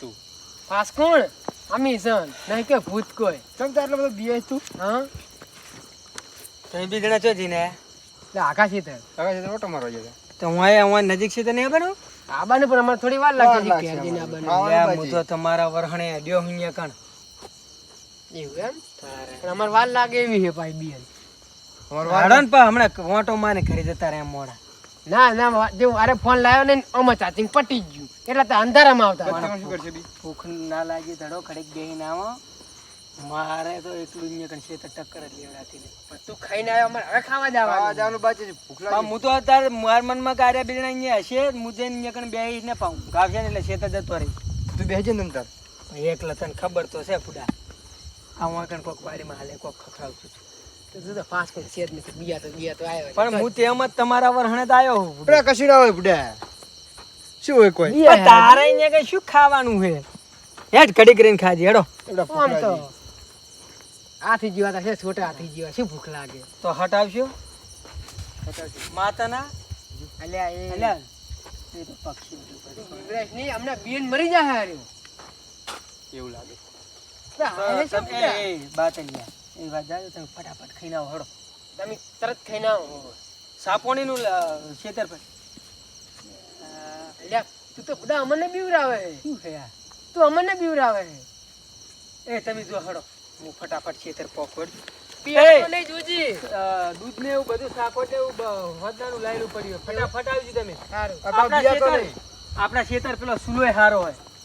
તું પાસ કોણ? અમી સન નહીં કે ભૂત કોઈ. ચમ તાર એટલો બધો બીએ તું? હા? તમે બી જણા છો જીને? એટલે આકાશી થયો કાકા છે ઓટો મારો જતા તો હું અહીંયા હું નજીક છે તો નહીં બનો આબાને પણ અમારે થોડી વાર લાગે છે કે જીને આબાને હા. હું તો તમારા વરહણે અડ્યો હું અહીંયા કણ. એવું એમ? પણ અમારે વાર લાગે એવી છે ભાઈ બી. અમાર વાર હમણાં વાંટો માને ઘરે જતા રે મોડા. ના ના જે અરે ફોન લાવ્યો ને આમાં ચાર્જિંગ પટી ગયું. એટલે તો અંધારામાં આવતા શું કરશે બી? ભૂખ ના લાગી ધડો ખડેક બેહીને આવો. મારે તો એટલું કણ છે તો ટક્કર જ લેવડાતી પણ તું ખાઈને આવ્યો અમારે હવે ખાવા ખાવા જવાનું જવાનું બાકી ભૂખ લાગી. હું તો અત્યારે માર મનમાં કાર્ય બિરણા અહીંયા હશે હું જઈને અહીંયા કણ બેહી ને પાઉં. ગાવશે ને એટલે શેતા જતો રહી. તું બેહજે ને તાર એકલા તને ખબર તો છે ફુડા. આ હું કણ કોક વાડીમાં હાલે કોક ખખડાવતું છું પણ હું તેમ જ તમારા વરહણે જ આવ્યો બુડા કશું ના હોય બુડા. શું હોય કોઈ? પણ તારે અહીંયા કઈ શું ખાવાનું છે? હેડ કડી કરીને ખાજી હેડો. આમ તો આથી હાથી જેવા છે છોટા આથી જીવા. શું ભૂખ લાગે? તો હટાવશો? માતાના? અલ્યા એ અલ્યા. એ તો પક્ષી બધું કરે. વિવરાશ નહીં હમણાં બેન મરી જાય હાર્યો. એવું લાગે. બાત અહીંયા. એ વાત જાજો તમે ફટાફટ ખાઈને આવો હળો તમે તરત ખાઈને આવો. સાપોણીનું ખેતર પર. અલ્યા તું તો બધા અમને બીવરાવે. શું છે? તું અમને બીવરાવે. છે. એ તમે જો હળો હું ફટાફટ ખેતર પોકવડ દૂધ ને એવું બધું સાકોટ ને એવું વધનાનું લાયેલું પડ્યું ફટાફટ આવજો તમે. આપણા ખેતર પેલો સુલોય હારો હોય.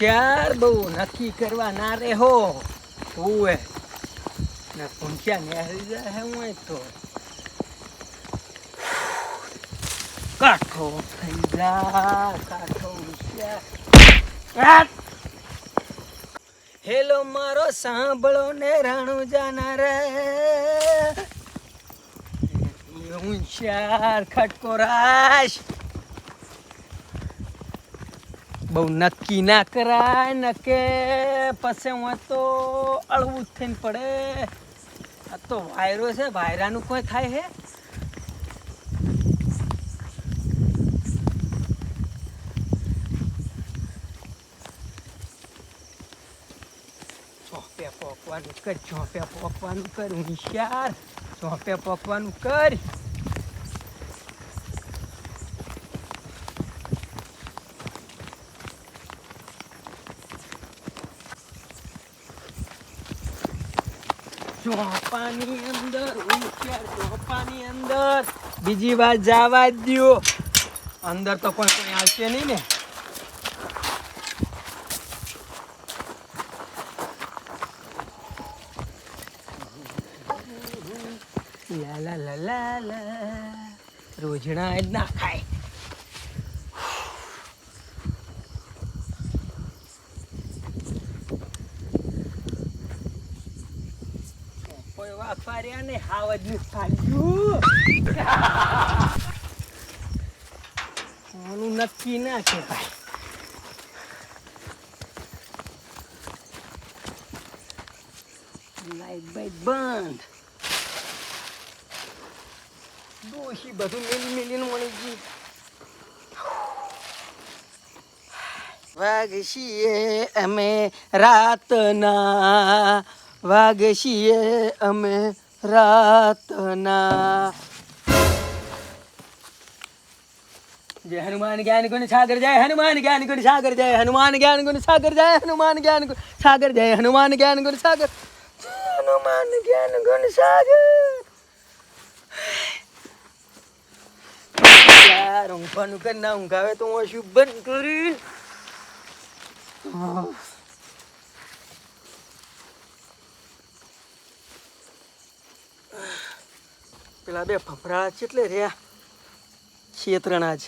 હોશિયાર બહુ નક્કી કરવા ના રે હો. હોવે ને પૂંછ્યા નેહરી જાય હું તો. કાઠો થઈ જા, કાઠો હોશિયાર. હેલો, મારો સાંભળો ને રાણું જાના રે. હોશિયાર ખટકો રાશ. બહુ નક્કી ના કરાય નકે પછી હું તો અળવું થઈને પડે. આ તો વાયરો છે, વાયરાનું કોઈ થાય હે? ચોપે પોકવાનું કર ચોપે પોકવાનું કર હોશિયાર ચોપે પોકવાનું કર. અંદર ચોપાની અંદર બીજી વાર જવા દો અંદર તો કોઈ કોઈ આવશે નહીં ને. લા લા લા લા જ ના ખાય કોઈ વાફાર્યા ને હાવજનું ફાડ્યું આનું નક્કી ના છે ભાઈ. લાઈટ બાઈટ બંધ. ડોશી બધું મિલી મિલીને મળી ગયું. વાગશીએ અમે રાતના. વાગશીએ અમે રાતના. જય હનુમાન જ્ઞાન ગુણ સાગર, જય હનુમાન જ્ઞાન ગુણ સાગર, જય હનુમાન જ્ઞાન ગુણ સાગર, જય હનુમાન જ્ઞાન ગુણ સાગર, જય હનુમાન જ્ઞાન ગુણ સાગર. હનુમાન જ્ઞાન ગુણ સાગર. યાર, ઊંઘવાનું કર ના ઊંઘાવે તો હું શું કરી. પેલા બે ફફડાળા ચેટલે રહ્યા? છેતરણા જ.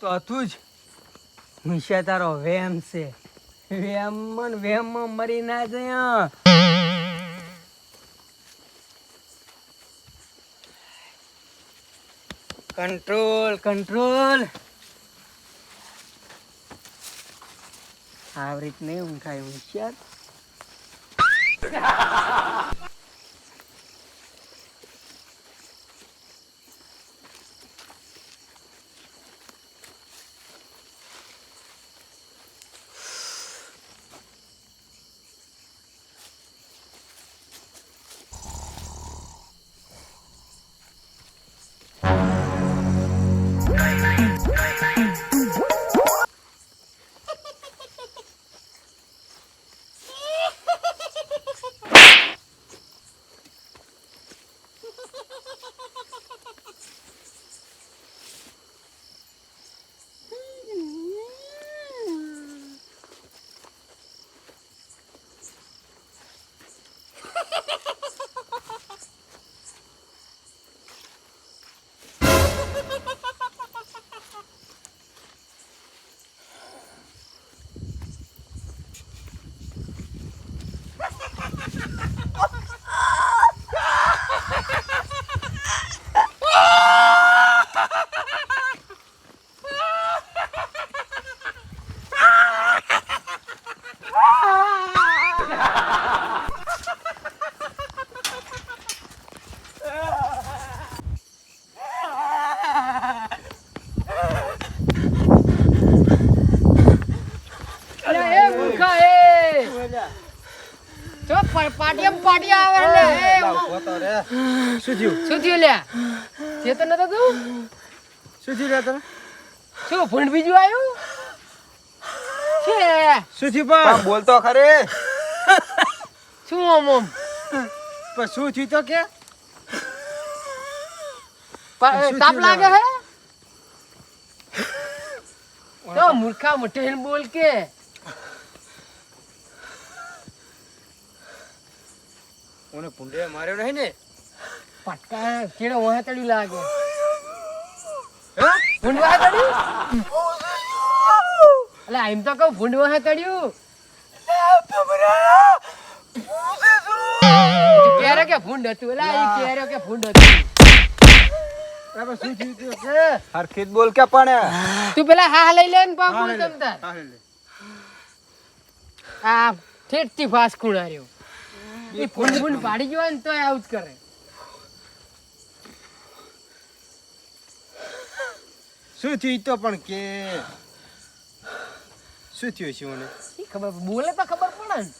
તો હતું જ. હોશિયાર તારો વેમ છે. વેમ ને વેમ મરી ના જયા. Control control. આવી રીત નહીં ઊંઘાય હોશિયાર અરે એ મૂર્ખા એ તો પ- પાટિયામાં પાટિયા આવે લે. પોતો રે. શું થયું? શું થયું લ્યા ચેતન નતો તું શું થયું રે તને? શું ભૂંડ બીજું આવ્યું છે. શું થયું પણ? બોલતો ખરે. શું ઓમ ઓમ? પણ શું થયું તો કે? તાપ લાગે હે? તો મૂર્ખા મોઢે બોલ કે. ઓને પુંડે માર્યો નહીં ને? પટકા કેડે ઓહે તડી લાગે. હે? ભૂંડ તડી અલે એમ તો કહું ભૂંડ હે તડ્યું ક્યારે કે ભૂંડ હતું? એલા ઈ ક્યારે કે ભૂંડ હતું? હરખીત બોલ કે પણ. તું પેલા હા લઈ લે ને. આ ઠેઠથી ફાસ એ ફોન પાડી ગયો ને તોય આવું જ કરે. શું થયું તો પણ કે? શું થયું છે મને ખબર? બોલે તો ખબર પડે ને.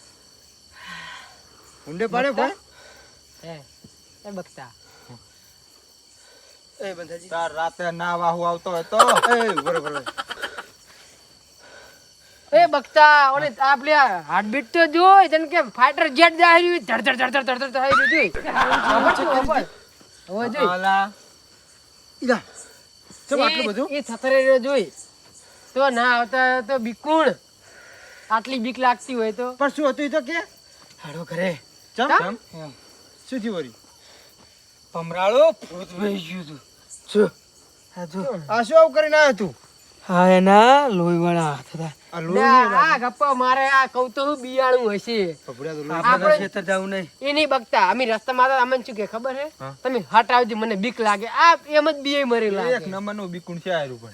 ઊંડે પાડે પણ હે એ બકતા. એ બંધાજી. તાર રાતે ના વાહુ આવતો હોય તો? એ બરોબર એ બકતા ઓને આપણે હાર્ટબીટ તો જોઈ તને કે ફાઈટર જેટ રહ્યું ધડ ધડ ધડ ધડ ધડ થઈ રહ્યું જોઈ. છે, હવે જોઈ. આલા ઈલા. ચમ આટલું બધું? એ થતરે રહ્યો જોઈ. તો ના આવતા તો બીકુણ. આટલી બીક લાગતી હોય તો. પણ શું હતું તો કે? હાડો ઘરે. ચમ. શું થયું વરી ભમરાળો ભૂત ભઈ ગયું તું જો. આ જો. આ શું આવું કરીને આવ્યો તું? હા એના લોહી વાળા હાથ હતા. આ લે, લોહી ગપ્પા મારે આ કહું તો બિયાણું હશે. ભભડા તો લોહી. આપણે આપણે- ખેતર જવું નહીં. એ નહીં બકતા અમે રસ્તામાં હતા અમને શું કે ખબર હે. તમે હટ મને બીક લાગે. આ એમ જ બીએ મરી એક લાગે નંબરનું બીકુણ છે આયરું પણ.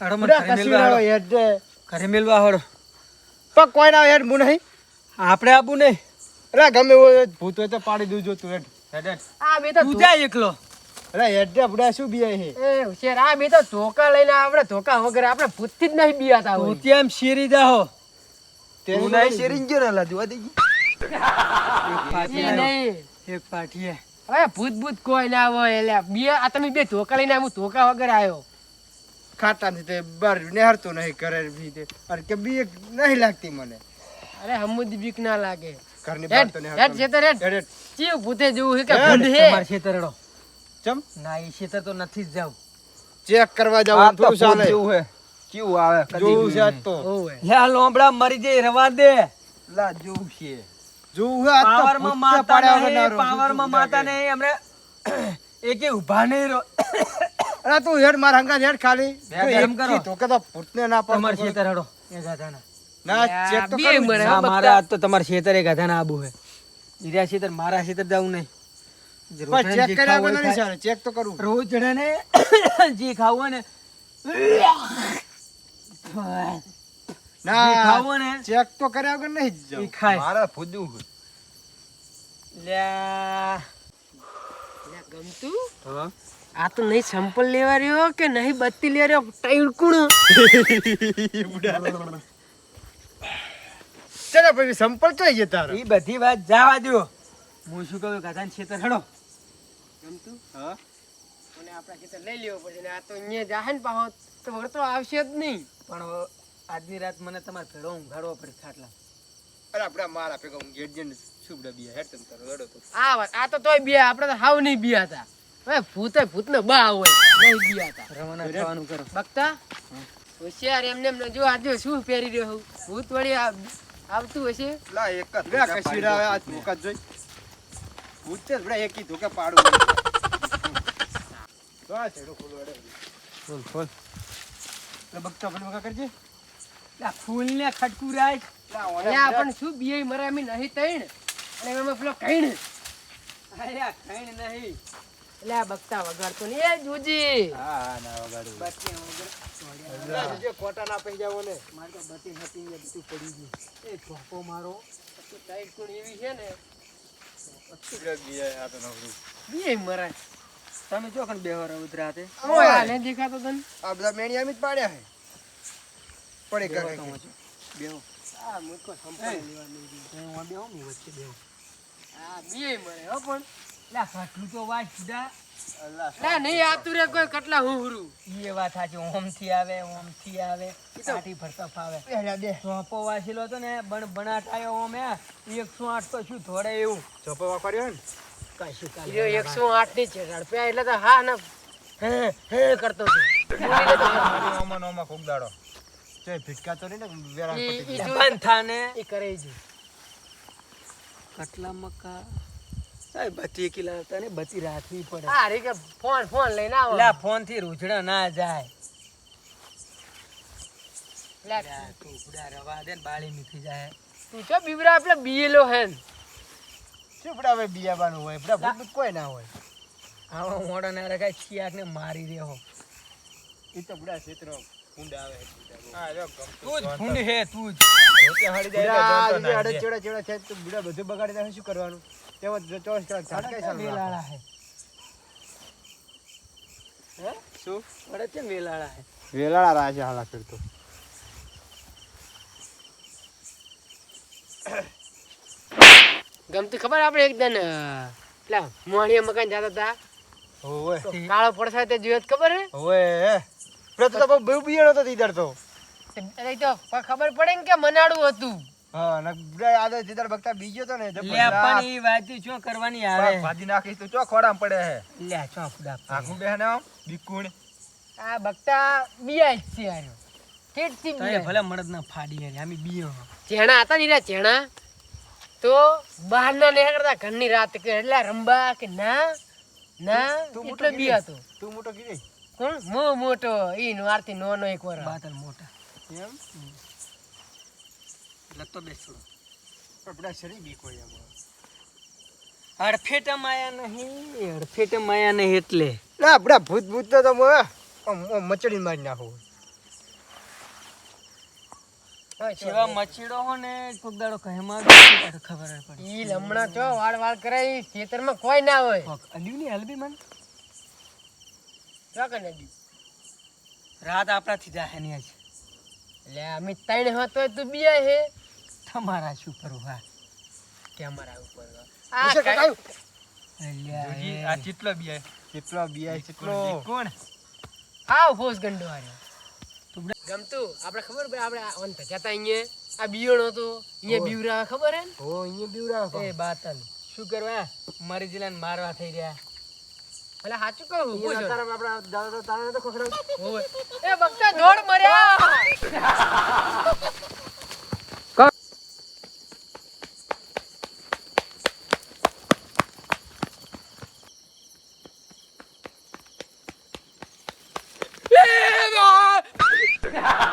ઘરે મેલવા કોઈ ના હેડ નહીં. આપણે આપું નહીં. અરે ગમે એવું ભૂત હોય તો પાડી દઉં જો તું હેડ. હેડ હેડ. આ બે તો તું ધો- એકલો. અરે હેડ બુડા શું બીએ હે એ હોશિયાર આ બે તો ધોકા લઈને આપણે ધોકા વગર આપણે ભૂતથી જ નહીં બીયાતા તું હોય. ત્યાં શેરી જાહો. તું નહીં શેરી ગયો ને લા જોવા દેજી. એક પાઠીએ હવે ભૂત ભૂત કોઈ ના હોય એટલે બે આ તમે બે ધોકા લઈને હું ધોકા વગર આવ્યો ખાતા નથી તે બાર નેહરતો નહીં કરે બી તે અરે કે બી નહીં લાગતી મને. અરે હમુદ બીક ના લાગે. ઘરની બહાર તો નેહરતો છેતર હેડ. હેડ હેડ. ચીવ ભૂતે જેવું હે કે ભૂંડ? હે તમાર ખેતર હેડો ચમ? ના એ ખેતર તો નથી જ જાવ ચેક કરવા જાવ થોડું ચાલે. કેવું હે. કેવું આવે? જોવું છે આજ. તો. ઓવે લોમડા મરી જાય રવા દે. લા જોવું છે. જોવું હે આજ તો પાવરમાં માતા ના. પાવરમાં માતા ને હમણે એકે ઊભા નહીં રો અરે તું હેડ માર હંગા હેડ ખાલી. બે તું ગરમ એક કરો. તો કે તો ભૂતને ના પર તમાર ખેતર હડો. એ ગાધાના. ના ચેક તો બકતા. મારા આજ તો તમાર ખેતર એ ગાધાના આબુ હે. ઈર્યા ખેતર મારા ખેતર જાવું નહીં. ચેક કર્યા વગર નહીં ચાલે ચેક તો કરવું રોજડાને જે ખાવું ને ના ખાવું ને ચેક તો કર્યા વગર નહીં જ ખાય. મારા ફૂદું લ્યા. લે, ગમતું? આ તો નહીં સંપલ લેવા રહ્યો કે નહીં બત્તી લેવા રહ્યો? ટાઈકુણ ચાલો પછી સંપલ ચોઈ જતા તારો. એ બધી વાત જવા દો હું શું કહું કથા છેતર હડો. ગમતું? હા? અને આપણા ખેતર લઈ લેવો પડશે ને આ તો અહીંયા જાહે ને પાહો તો વળતો આવશે જ નહીં. પણ આજની રાત મને તમારે ભેળો ઊંઘાડવો પડે ખાટલા. અરે આપણે મારા ભેગા હું જઈને સુબડા બિયા હેડ તમ તારો રડો તો. આ વાત આ તો તોય બીયા આપણે તો હાવ નહીં બીયા હતા. હવે ભૂતે ભૂત ને બા હોય નહીં બીયા હતા. રવાના થવાનું કરો. બકતા હોશિયાર એમને એમને જો આજે શું પહેરી રહ્યો હું? ભૂત વળી આવતું હશે? લા એક જ લે ધોકા કશી પાડી આવે આ ધોકા જોઈ. ભૂત છે એકી ધોકા પાડું. આ છેડો ખોલો અડે ખોલ ખોલ તો બગતો પેલું વગા કરજે. ફૂલ ને ખટકું રાય લા પણ શું બિયાઈ મરે અમે નહીં તૈણ. અને એમાં પેલો કઈણ અરે આ નહીં. એટલે આ બકતા વગાડતો ને એ જોજી. હા હા ના વગાડું. બત્તી વગર લા ખોટા ના પઈ જાવ ને. મારે તો બત્તી હતી ને બધું પડી ગયું. એ ધોકો મારો. ટાઈટ કોણ એવી છે ને? સુબડા બિયા આ તો નવરું. બિયાઈ મરે તમે જો કણ બેહર ઉતરાતે ઓય આ નહીં દેખાતો તને? આ બધા મેણિયા મિત પાડ્યા હે. પડે તો હું બેહો. આ મુકો સંપલ લેવા નહીં હું આ બેહો હું વચ્ચે બેહો. આ બીય મરે હો પણ. લા ખાટલું તો વાજ જુદા ના નહીં આતું રે કોઈ કટલા હું હુરું ઈ એ વાત સાચી ઓમથી આવે ઓમથી આવે. કાઠી ફરતા ફાવે દે ચોપો વાસેલો હતો ને બણ બનાટાયો ઓમે એકસો આઠ તો શું થોડે એવું. ચોપો વાપર્યો ને? કશું એકસો આઠની છે ઝડપ્યા એટલે તો હા ના હે હે કરતો હતો. મારી ઓમાં ને ઓમાં કોક દાડો તે ભીટકા તો નહીં ને વેરા ઈ- પટી ઈ ગયા. જો- બંધ થાને. ઈ કરે છે કટલા મકા. સાહેબ કિલા હતા ને બત્તી રાખવી પડે. આ કે ફોન ફોન લઈને આવો. લા ફોનથી રૂચડા ના જાય. લા, ટુકડા રવા દે ને બાળી મીઠી જાય. તું ચો બીવરા આપડે બીએલો હે ને. શું પડા હવે બિયાબાનું હોય? પડા ભૂત કોઈ ના હોય. આવા મોડા ના રખાય છિયાક ને મારી રહ્યો ઈ તો બડા ક્ષેત્રો ફૂંડ આવે હા જો તું જ ફૂંડ હે તું જ. હળી જાય નાખજે. ચેડા ચેડા છે તું બુડા બધું બગાડી નાખે શું કરવાનું? તેમાં જો ચોવીસ કલાક ઝાટકાઈ ચાલુ રાખો. હે. હે? શું? પડે છે મેલાળા વેલાળા હે. વેલાળા રાજા હાલા કરતો ગમતી ખબર આપણે એકદમ પેલા મોહણીયા મકાન જતા હતા? ઓવે કાળો પડસા તે જોયો ખબર હે? ઓવે પ્રતો તો બહુ બિયણો તો ઈધર તો. તે તો ખબર પડે ને કે મનાડું હતું. હા ને બીજો તો ને લે પણ ઈ વાત શું કરવાની આવે ભાજી નાખીશ તો ચો ખોડામાં પડે હે? લે ચો ફુડા આખું બેહને આમ બીકુણ. આ બકતા બિયા છે આર્યો કેટથી બિયા ભલે મળદ ના ફાડી આમી બીયો ચેણા હતા ને રે ચેણા તો બહાર ના નહીં કરતા ઘરની રાત કે એટલે રંબા કે ના? ના તું મોટો બી હતો. તું મોટો કીધી કોણ? મો મોટો. ઈ નવારથી નોનો એક વાર બાતલ મોટા. એમ? લતો બેસો. આપડા શરી બી કોઈ એમ. અડફેટ માયા નહીં અડફેટ માયા નહીં એટલે. ના બુડા ભૂત ભૂત તો મચડી મારી નાખો. જેવા મચીડો હો ને કોક દાડો કહેમાં ખબર પડી. ઈ લમણા ચો વાળ વાળ કરે ઈ ખેતરમાં કોઈ ના હોય. અલ્યું ની હલબી મન? ક્યાં કને નદી રાત આપણાથી જાહે ની આજ. લે અમે ત્રણ હતો તું બિયા હે. તમારા શું કરું હા. કેમેરા ઉપર આ કાયું આ ચીટલો બી કેટલો બિયાય કેટલો કોણ? આવ ફોસ ગંડો હાર્યો. તું ગમતું? આપણે ખબર ભાઈ આપણે ઓન જતા અહીંયા. આ બિયોણ હતો. અહીંયા બીવરા ખબર હે? ઓ અહીંયા બીવરા એ બાતલ. શું કરવા? મારી જિલ્લાને મારવા થઈ રહ્યા. એટલે સાચું કહું ઊભો તારા આપણા દાદા તારા તો ખોખરા ઓય. એ બક્કા દોડ મર્યા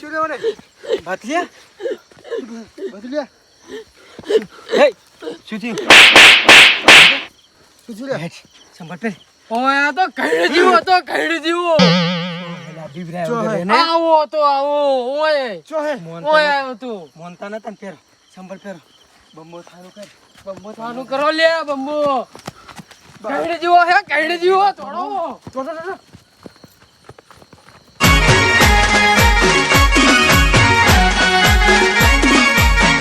શું લેવાને ભત્રીજા બદલ્યા હે શું થયું? શું હેઠ, સંભાળ પેર ઓય તો કઈડ જીવો તો કઈડ જીવો. આવો તો આવો ઓય. ચો હે. ઓય આવ્યો તું. મોનતા નતા ને પેરો સંભાળ પેરો બમ્બો થાનું કર. બંબો થાનું કરો. લે બંબો. કઈડ જીવો હે કઈડ જીવો થોડો. ચો ચો